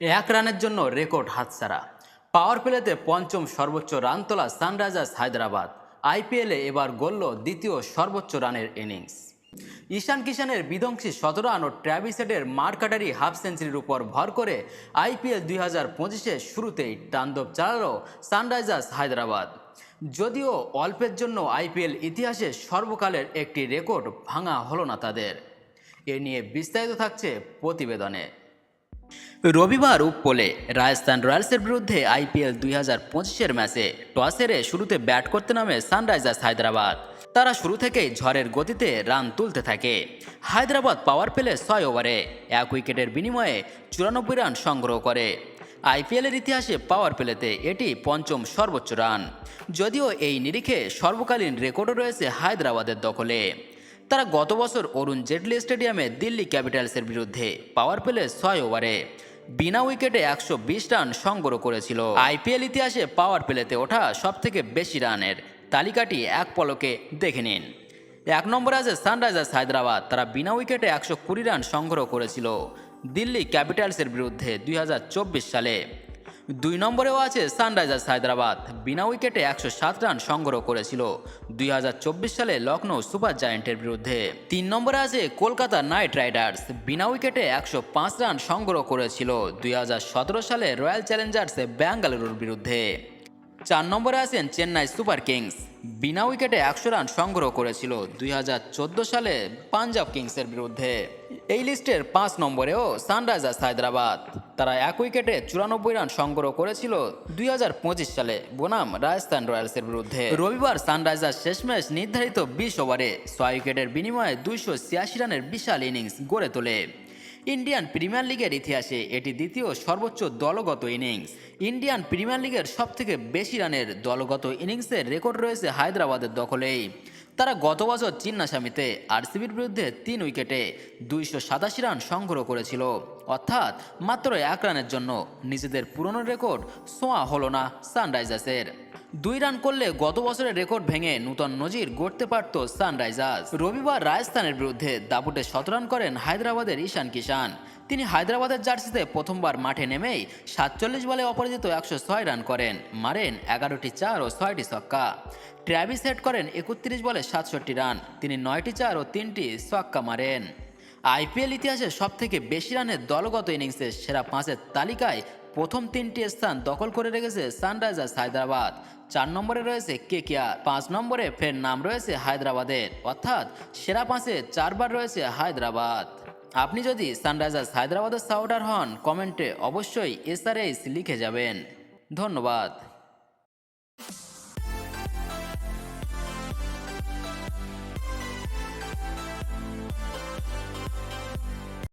এক রানের জন্য রেকর্ড হাতছাড়া। পাওয়ার প্লেতে পঞ্চম সর্বোচ্চ রান তোলা সানরাইজার্স হায়দ্রাবাদ। আইপিএলে এবার গড়ল দ্বিতীয় সর্বোচ্চ রানের ইনিংস। ঈশান কিষানের বিধ্বংসী সতেরো রান ও ট্র্যাভিসেটের মার্কাটারি হাফ সেঞ্চুরির উপর ভর করে আইপিএল দুই হাজার পঁচিশের শুরুতেই তাণ্ডব চালালো সানরাইজার্স হায়দ্রাবাদ। যদিও অল্পের জন্য আইপিএল ইতিহাসে সর্বকালের একটি রেকর্ড ভাঙা হলো না তাদের। এ নিয়ে বিস্তারিত থাকছে প্রতিবেদনে। রবিবার উপলে রাজস্থান রয়্যালসের বিরুদ্ধে আইপিএল দুই হাজার পঁচিশের ম্যাচে টস হেরে শুরুতে ব্যাট করতে নামে সানরাইজার্স হায়দ্রাবাদ। তারা শুরু থেকেই ঝড়ের গতিতে রান তুলতে থাকে। হায়দ্রাবাদ পাওয়ার পেলে ছয় ওভারে এক উইকেটের বিনিময়ে চুরানব্বই রান সংগ্রহ করে। আইপিএলের ইতিহাসে পাওয়ার প্লেতে এটি পঞ্চম সর্বোচ্চ রান। যদিও এই নিরিখে সর্বকালীন রেকর্ডও রয়েছে হায়দ্রাবাদের দখলে। তারা গত বছর অরুণ জেটলি স্টেডিয়ামে দিল্লি ক্যাপিটালসের বিরুদ্ধে পাওয়ার পেলে ছয় ওভারে বিনা উইকেটে একশো বিশ রান সংগ্রহ করেছিল। আইপিএল ইতিহাসে পাওয়ার প্লেতে ওঠা সবথেকে বেশি রানের তালিকাটি এক পলকে দেখে নিন। এক নম্বরে আছে সানরাইজার্স হায়দ্রাবাদ। তারা বিনা উইকেটে একশো কুড়ি রান সংগ্রহ করেছিল দিল্লি ক্যাপিটালসের বিরুদ্ধে দুই হাজার চব্বিশ সালে। দুই নম্বরেও আছে সানরাইজার্স হায়দ্রাবাদ। বিনা উইকেটে একশো সাত রান সংগ্রহ করেছিল। দুই হাজার চব্বিশ সালে লখনৌ সুপার জায়েন্টের বিরুদ্ধে। তিন নম্বরে আছে কলকাতা নাইট রাইডার্স। বিনা উইকেটে একশো পাঁচ রান সংগ্রহ করেছিল। দুই হাজার সতেরো সালে রয়্যাল চ্যালেঞ্জার্সে ব্যাঙ্গালুরুর বিরুদ্ধে। চার নম্বরে আছেন চেন্নাই সুপার কিংস। বিনা উইকেটে একশো রান সংগ্রহ করেছিল। দুই হাজার চোদ্দ সালে পাঞ্জাব কিংসের বিরুদ্ধে। এই লিস্টের পাঁচ নম্বরেও সানরাইজার্স হায়দ্রাবাদ। তারা এক উইকেটে চুরানব্বই রান সংগ্রহ করেছিল দুই হাজার পঁচিশ সালে বনাম রাজস্থান রয়্যালসের বিরুদ্ধে। রবিবার সানরাইজার্স শেষ ম্যাচ নির্ধারিত বিশ ওভারে ছয় উইকেটের বিনিময়ে দুইশো ছিয়াশি রানের বিশাল ইনিংস গড়ে তোলে। ইন্ডিয়ান প্রিমিয়ার লিগের ইতিহাসে এটি দ্বিতীয় সর্বোচ্চ দলগত ইনিংস। ইন্ডিয়ান প্রিমিয়ার লিগের সবথেকে বেশি রানের দলগত ইনিংসের রেকর্ড রয়েছে হায়দ্রাবাদের দখলেই। তারা গত বছর চিন্নাস্বামীতে আরসিবির বিরুদ্ধে তিন উইকেটে দুইশো সাতাশি রান সংগ্রহ করেছিল। অর্থাৎ মাত্র এক রানের জন্য নিজেদের পুরনো রেকর্ড ছোঁয়া হলো না সানরাইজার্সের। দুই রান করলে গত বছরের রেকর্ড ভেঙে নূতন নজির গড়তে পারত সানরাইজার্স। রবিবার রাজস্থানের বিরুদ্ধে দাপুটে শতরান করেন হায়দ্রাবাদের ঈশান কিষান। তিনি হায়দ্রাবাদের জার্সিতে প্রথমবার মাঠে নেমেই সাতচল্লিশ বলে অপরাজিত একশো ছয় রান করেন, মারেন এগারোটি চার ও ছয়টি ছক্কা। ট্র্যাভিস হেড করেন একত্রিশ বলে সাতষট্টি রান, তিনি নয়টি চার ও তিনটি ছক্কা মারেন। আইপিএল ইতিহাসে সবথেকে বেশি রানের দলগত ইনিংসের সেরা পাঁচের তালিকায় প্রথম তিনটি স্থান দখল করে রেখেছে সানরাইজার্স হায়দ্রাবাদ। চার নম্বরে রয়েছে কে কেকিয়ার পাঁচ নম্বরে ফের নাম রয়েছে হায়দ্রাবাদের। অর্থাৎ সেরা পাঁচে চারবার রয়েছে হায়দ্রাবাদ। আপনি যদি সানরাইজার্স হায়দ্রাবাদের সাউটার হন, কমেন্টে অবশ্যই এসআরএস লিখে যাবেন। ধন্যবাদ।